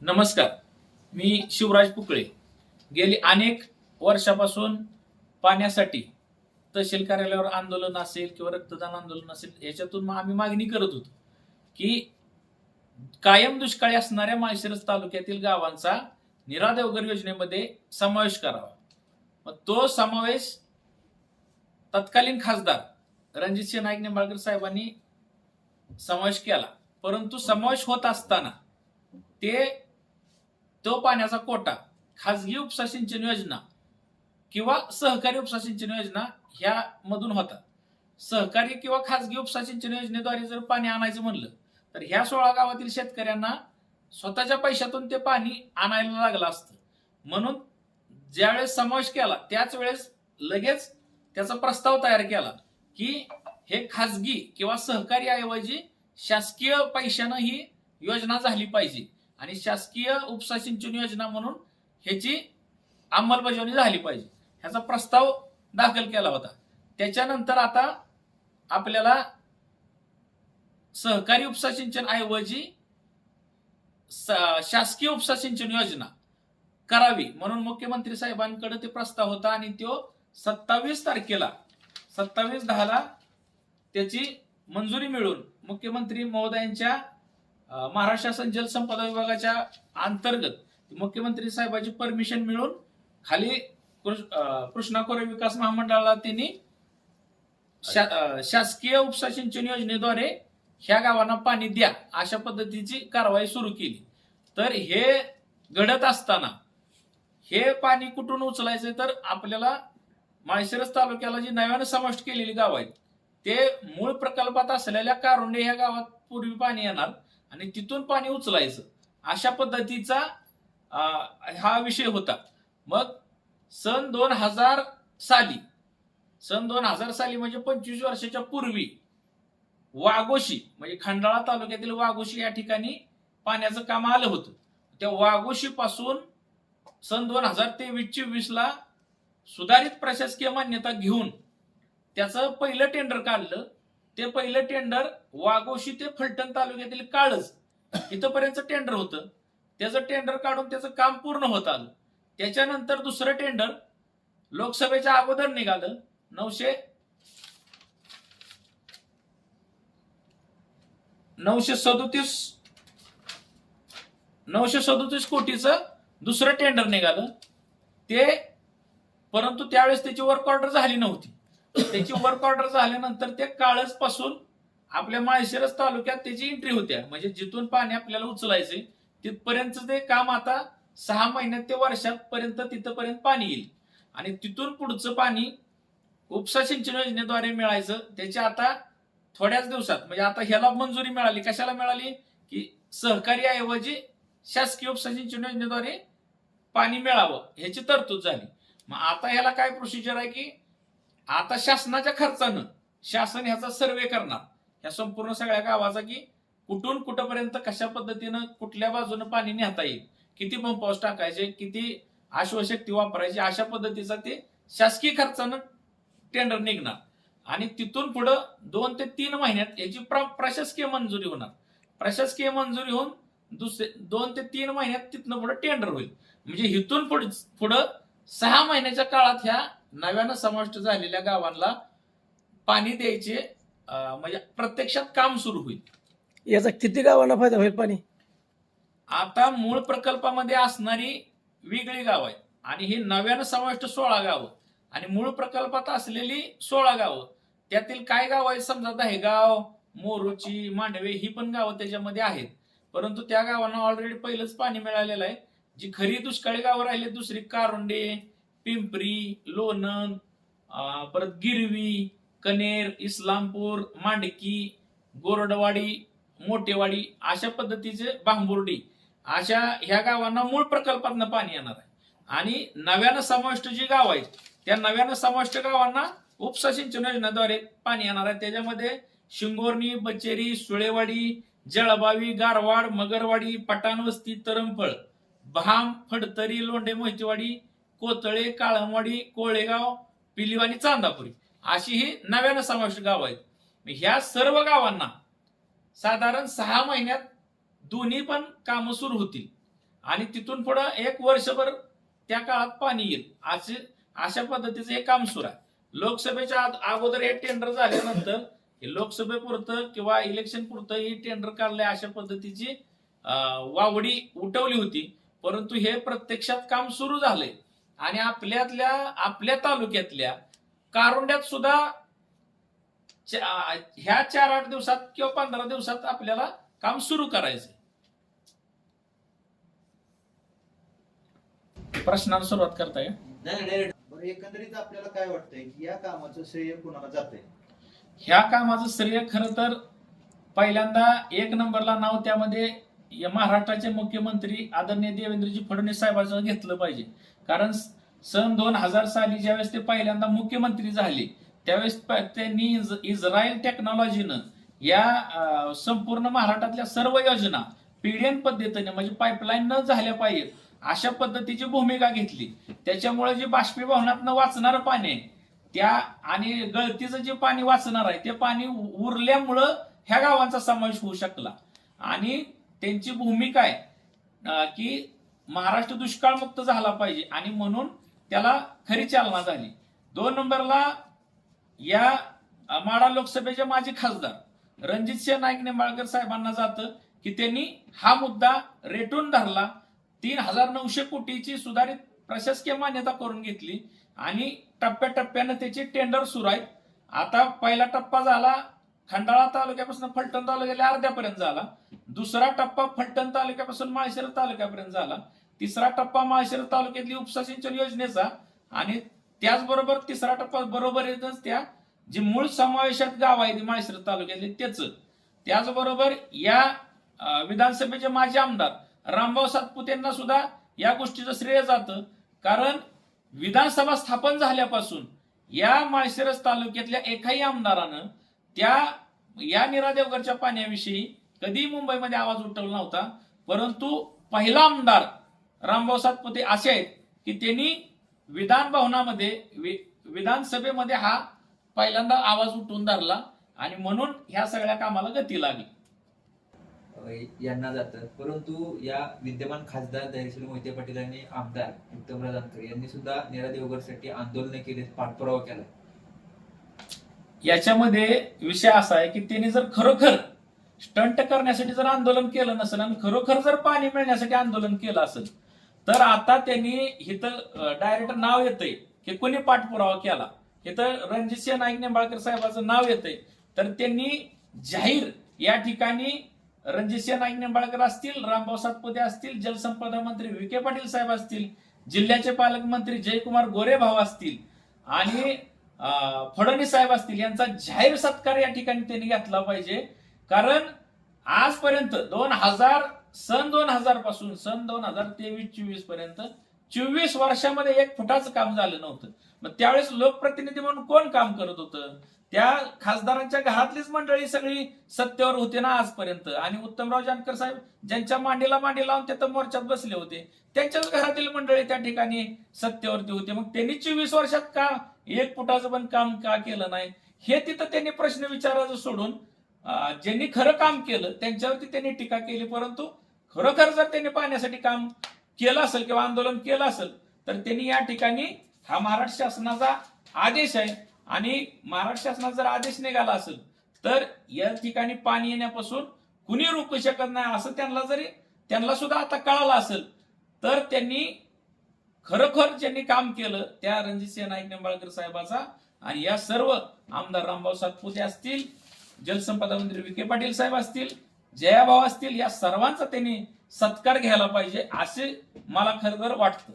नमस्कार. मी शिवराज पुकळे. गेली अनेक वर्षापासून पाण्यासाठी तहसील कार्यालयावर आंदोलन असेल किंवा रक्तदान आंदोलन असेल याच्यातून मग आम्ही मागणी करत होतो की कायम दुष्काळी असणाऱ्या माळशिरस तालुक्यातील गावांचा निरा योजनेमध्ये समावेश करावा. मग तो समावेश तत्कालीन खासदार रणजितसिंह नाईक निंबाळकर साहेबांनी समावेश केला. परंतु समावेश होत असताना ते तो पाण्याचा कोटा खाजगी उपसा सिंचन योजना किंवा सहकारी उपसा सिंचन योजना ह्या मधून होता. सहकारी किंवा खाजगी उपसा सिंचन योजनेद्वारे जर पाणी आणायचं म्हणलं तर ह्या सोळा गावातील शेतकऱ्यांना स्वतःच्या पैशातून ते पाणी आणायला लागलं असतं. म्हणून ज्यावेळेस समावेश केला त्याच वेळेस लगेच त्याचा प्रस्ताव तयार केला की हे खाजगी किंवा सहकारी ऐवजी शासकीय पैशानं ही योजना झाली पाहिजे. आणि शासकीय उपसा सिंचन योजना म्हणून ह्याची अंमलबजावणी झाली पाहिजे. ह्याचा प्रस्ताव दाखल केला होता. त्याच्यानंतर आता आपल्याला सहकारी उपसा सिंचन ऐवजी शासकीय उपसा सिंचन योजना करावी म्हणून मुख्यमंत्री साहेबांकडे ते प्रस्ताव होता आणि तो सत्तावीस तारखेला सत्तावीस दहाला त्याची मंजुरी मिळून मुख्यमंत्री महोदयांच्या महाराष्ट्र शासन जलसंपदा विभागाच्या अंतर्गत मुख्यमंत्री साहेबांची परमिशन मिळून खाली कृष्णा खोरे विकास महामंडळाला त्यांनी शासकीय उपसा सिंचन योजनेद्वारे ह्या गावांना पाणी द्या अशा पद्धतीची कारवाई सुरू केली. तर हे घडत असताना हे पाणी कुठून उचलायचं तर आपल्याला माळशिरस तालुक्याला जी नव्यानं समाविष्ट केलेली गाव आहेत ते मूळ प्रकल्पात असलेल्या कारुंडे ह्या गावात पूर्वी पाणी येणार. आणि तिथून पाणी उचलायचं. अशा पद्धतीचा हा विषय होता. मग सन दोन हजार साली सन दोन हजार साली म्हणजे पंचवीस वर्षाच्या पूर्वी वाघोशी म्हणजे खंडाळा तालुक्यातील वाघोशी या ठिकाणी पाण्याचं काम आलं होतं. त्या वाघोशी पासून सन दोन हजार तेवीस चोवीस ला सुधारित प्रशासकीय मान्यता घेऊन त्याचं पहिलं टेंडर काढलं. ते पहिलं टेंडर वाघोशी ते फलटण तालुक्यातील काळज इथंपर्यंत टेंडर होतं. त्याचं टेंडर काढून त्याचं काम पूर्ण होत आलं. त्याच्यानंतर दुसरं टेंडर लोकसभेच्या अगोदर निघालं. नऊशे नऊशे सदोतीस नऊशे सदोतीस कोटीचं दुसरं टेंडर निघालं. ते परंतु त्यावेळेस त्याची वर्क ऑर्डर झाली नव्हती. त्याची वर्क ऑर्डर झाल्यानंतर ते काळजपासून आपल्या माळशिरस तालुक्यात त्याची एंट्री होत्या. म्हणजे जिथून पाणी आपल्याला उचलायचे तिथपर्यंत ते काम आता सहा महिन्यात ते वर्षात पर्यंत तिथपर्यंत पाणी येईल. आणि तिथून पुढचं पाणी उपसा सिंचन योजनेद्वारे मिळायचं त्याच्या आता थोड्याच दिवसात म्हणजे आता ह्याला मंजुरी मिळाली. कशाला मिळाली? की सहकारी ऐवजी शासकीय उपसा सिंचन योजनेद्वारे पाणी मिळावं ह्याची तरतूद झाली. मग आता ह्याला काय प्रोसिजर आहे की आता शासनाच्या खर्चानं शासन ह्याचा सर्वे करणार. ह्या संपूर्ण सगळ्या गावाचा की कुठून कुठपर्यंत कशा पद्धतीनं कुठल्या बाजूनं पाणी नेता येईल किती पंप हाऊस टाकायचे किती आश्वशक्ती वापरायची अशा पद्धतीचा ते शासकीय खर्चानं टेंडर निघणार. आणि तिथून पुढं दोन ते तीन महिन्यात याची प्र- प्रशासकीय मंजुरी होणार. प्रशासकीय मंजुरी होऊन दुसरे दोन ते तीन महिन्यात तिथनं पुढे टेंडर होईल. म्हणजे इथून पुढे पुढं सहा महिन्याच्या काळात ह्या नव्यानं समाविष्ट झालेल्या गावांना पाणी द्यायचे म्हणजे प्रत्यक्षात काम सुरू होईल. याचा किती गावांना फायदा होईल पाणी? आता मूळ प्रकल्पामध्ये असणारी वेगळी गाव आहेत. आणि ही नव्यानं समाविष्ट सोळा गावं आणि मूळ प्रकल्पात असलेली सोळा गावं. त्यातील काय गाव आहेत समजा दहेगाव मोरूची मांडवे ही पण गावं त्याच्यामध्ये आहेत. परंतु त्या गावांना ऑलरेडी पहिलंच पाणी मिळालेलं आहे. जी खरी दुष्काळी गावं राहिली दुसरी कारुंडे पिंपरी लोणंद परत गिरवी कनेर इस्लामपूर मांडकी गोरडवाडी मोठेवाडी अशा पद्धतीचे बांबुर्डी. अशा ह्या गावांना मूळ प्रकल्पातनं पाणी येणार आहे. आणि नव्यानं समाविष्ट जी गाव आहेत त्या नव्यानं समाविष्ट गावांना उपसा सिंचन योजनेद्वारे पाणी येणार आहे. त्याच्यामध्ये शिंगोर्णी बचेरी सुळेवाडी जळबावी गारवाड मगरवाडी पटाणवस्ती तरंफळ भाम फडतरी लोंढे मोहितेवाडी कोतळे काळमवाडी कोळेगाव पिलीव आणि चांदापुरी अशी ही नव्यानं समाविष्ट गाव आहेत. ह्या सर्व गावांना साधारण सहा महिन्यात दोन्ही पण कामं सुरू होतील. आणि तिथून पुढं एक वर्षभर त्या काळात पाणी येईल. असे अशा पद्धतीचं हे काम सुरू आहे. लोकसभेच्या अगोदर हे टेंडर झाल्यानंतर हे लोकसभेपुरतं किंवा इलेक्शन पुरतं ही टेंडर काढले अशा पद्धतीची वावडी उठवली होती. परंतु हे प्रत्यक्षात काम सुरू झालंय. आणि आपल्यातल्या आपल्या तालुक्यातल्या कारुंड्यात सुद्धा ह्या चार आठ दिवसात किंवा पंधरा दिवसात आपल्याला काम सुरू करायचंय. प्रश्नाला सुरुवात करताय. नाही नाही. बरं एकंदरीत आपल्याला काय वाटतंय की या कामाचं श्रेय कुणाला जातंय? ह्या कामाचं श्रेय खरं तर पहिल्यांदा एक नंबरला नाव त्यामध्ये या महाराष्ट्राचे मुख्यमंत्री आदरणीय देवेंद्रजी फडणवीस साहेबांचं घेतलं पाहिजे. कारण सन दोन हजार साली ज्यावेळेस ते पहिल्यांदा मुख्यमंत्री झाले त्यावेळेस त्यांनी इस्रायल टेक्नॉलॉजीनं या संपूर्ण महाराष्ट्रातल्या सर्व योजना पीडीएन पद्धतीने म्हणजे पाईपलाईन न झाल्या पाहिजेत अशा पद्धतीची भूमिका घेतली. त्याच्यामुळे जे बाष्पीभवनातनं वाचणारं पाणी आहे त्या आणि गळतीचं जे पाणी वाचणार आहे ते पाणी उरल्यामुळं ह्या गावांचा समावेश होऊ शकला. आणि त्यांची भूमिका आहे की महाराष्ट्र दुष्काळमुक्त झाला पाहिजे आणि म्हणून त्याला खरी चालना झाली. दोन नंबरला या माडा माढा लोकसभेचे माजी खासदार रणजितसिंह नाईक निंबाळकर साहेबांना जातं की त्यांनी हा मुद्दा रेटून धरला. तीन हजार नऊशे कोटीची सुधारित प्रशासकीय मान्यता करून घेतली आणि टप्प्याटप्प्यानं त्याचे टेंडर सुरू आहेत. आता पहिला टप्पा झाला खंडाळा तालुक्यापासून फलटण तालुक्याला अर्ध्यापर्यंत झाला. दुसरा टप्पा फलटण तालुक्यापासून माळशिरस तालुक्यापर्यंत झाला. तिसरा टप्पा माळशिरस तालुक्यातली उपसा सिंचन योजनेचा आणि त्याचबरोबर तिसरा टप्पा बरोबर येतच त्या जी मूळ समावेशात गाव आहे ती माळशिरस तालुक्यातली त्याच त्याचबरोबर या विधानसभेचे माजी आमदार रामभाऊ सातपुतेंना सुद्धा या गोष्टीचं श्रेय जातं. कारण विधानसभा स्थापन झाल्यापासून या माळशिरस तालुक्यातल्या एकाही आमदारानं त्या या निरादेवगडच्या पाण्याविषयी कधी मुंबईमध्ये आवाज उठवला नव्हता परंतु पहिला आमदार रामभाऊ सातपुते असे आहेत की त्यांनी विधान भवनामध्ये वि- विधानसभेमध्ये हा पहिल्यांदा आवाज उठवून धरला आणि म्हणून ह्या सगळ्या कामाला गती लागली. यांना जातं. परंतु या विद्यमान खासदार धैर्यशील मोहिते पाटील आणि आमदार उत्तमराव जानकर यांनी सुद्धा नीरा देवगरसाठी आंदोलन केले पाठपुरावा केला. याच्यामध्ये विषय असा आहे की त्यांनी जर खरोखर स्टंट करण्यासाठी जर आंदोलन केलं नसेल आणि खरोखर जर पाणी मिळण्यासाठी आंदोलन केलं असेल तर आता त्यांनी इथं डायरेक्ट नाव येतंय की कोणी पाठपुरावा केला. इथं रणजितसिंह नाईक निंबाळकर साहेबाचं नाव येतंय. तर त्यांनी जाहीर या ठिकाणी रणजितसिंह नाईक निंबाळकर असतील रामभाऊ सातपुते असतील जलसंपदा मंत्री विखे पाटील साहेब असतील जिल्ह्याचे पालकमंत्री जयकुमार गोरे भाऊ असतील आणि फडणवीस साहेब असतील यांचा जाहीर सत्कार या ठिकाणी त्यांनी घेतला पाहिजे. कारण आजपर्यंत दोन हजार सन दोन हजारपासून सन दोन हजार तेवीस चोवीसपर्यंत चोवीस वर्षामध्ये एक फुटाचं काम झालं नव्हतं. मग त्यावेळेस लोकप्रतिनिधी म्हणून कोण काम करत होतं? त्या खासदारांच्या घरातलीच मंडळी सगळी सत्तेवर होती ना आजपर्यंत. आणि उत्तमराव जानकर साहेब ज्यांच्या मांडीला मांडी लावून तिथं मोर्चात बसले होते. त्यांच्याच घरातील मंडळी त्या ठिकाणी सत्तेवरती होते. मग त्यांनी चोवीस वर्षात का एक फुटाचं पण काम का केलं नाही? हे तिथं त्यांनी प्रश्न विचारायचं सोडून ज्यांनी खरं काम केलं त्यांच्यावरती त्यांनी टीका केली परंतु खरोखर जर त्यांनी पाहण्यासाठी काम केलं असेल किंवा आंदोलन केलं असेल तर त्यांनी या ठिकाणी हा महाराष्ट्र शासनाचा आदेश आहे आणि महाराष्ट्र शासनाचा जर आदेश निघाला असेल तर या ठिकाणी पाणी येण्यापासून कुणी रोखू शकत नाही असं त्यांना जरी त्यांना सुद्धा आता कळालं असेल तर त्यांनी खरोखर ज्यांनी काम केलं त्या रणजितसिंह नाईक निंबाळकर साहेबाचा आणि या सर्व आमदार रामभाऊ सातपुते असतील जलसंपदा मंत्री विखे पाटील साहेब असतील जयाभाऊ असतील या सर्वांचा त्यांनी सत्कार घ्यायला पाहिजे असे मला खरं तर वाटतं.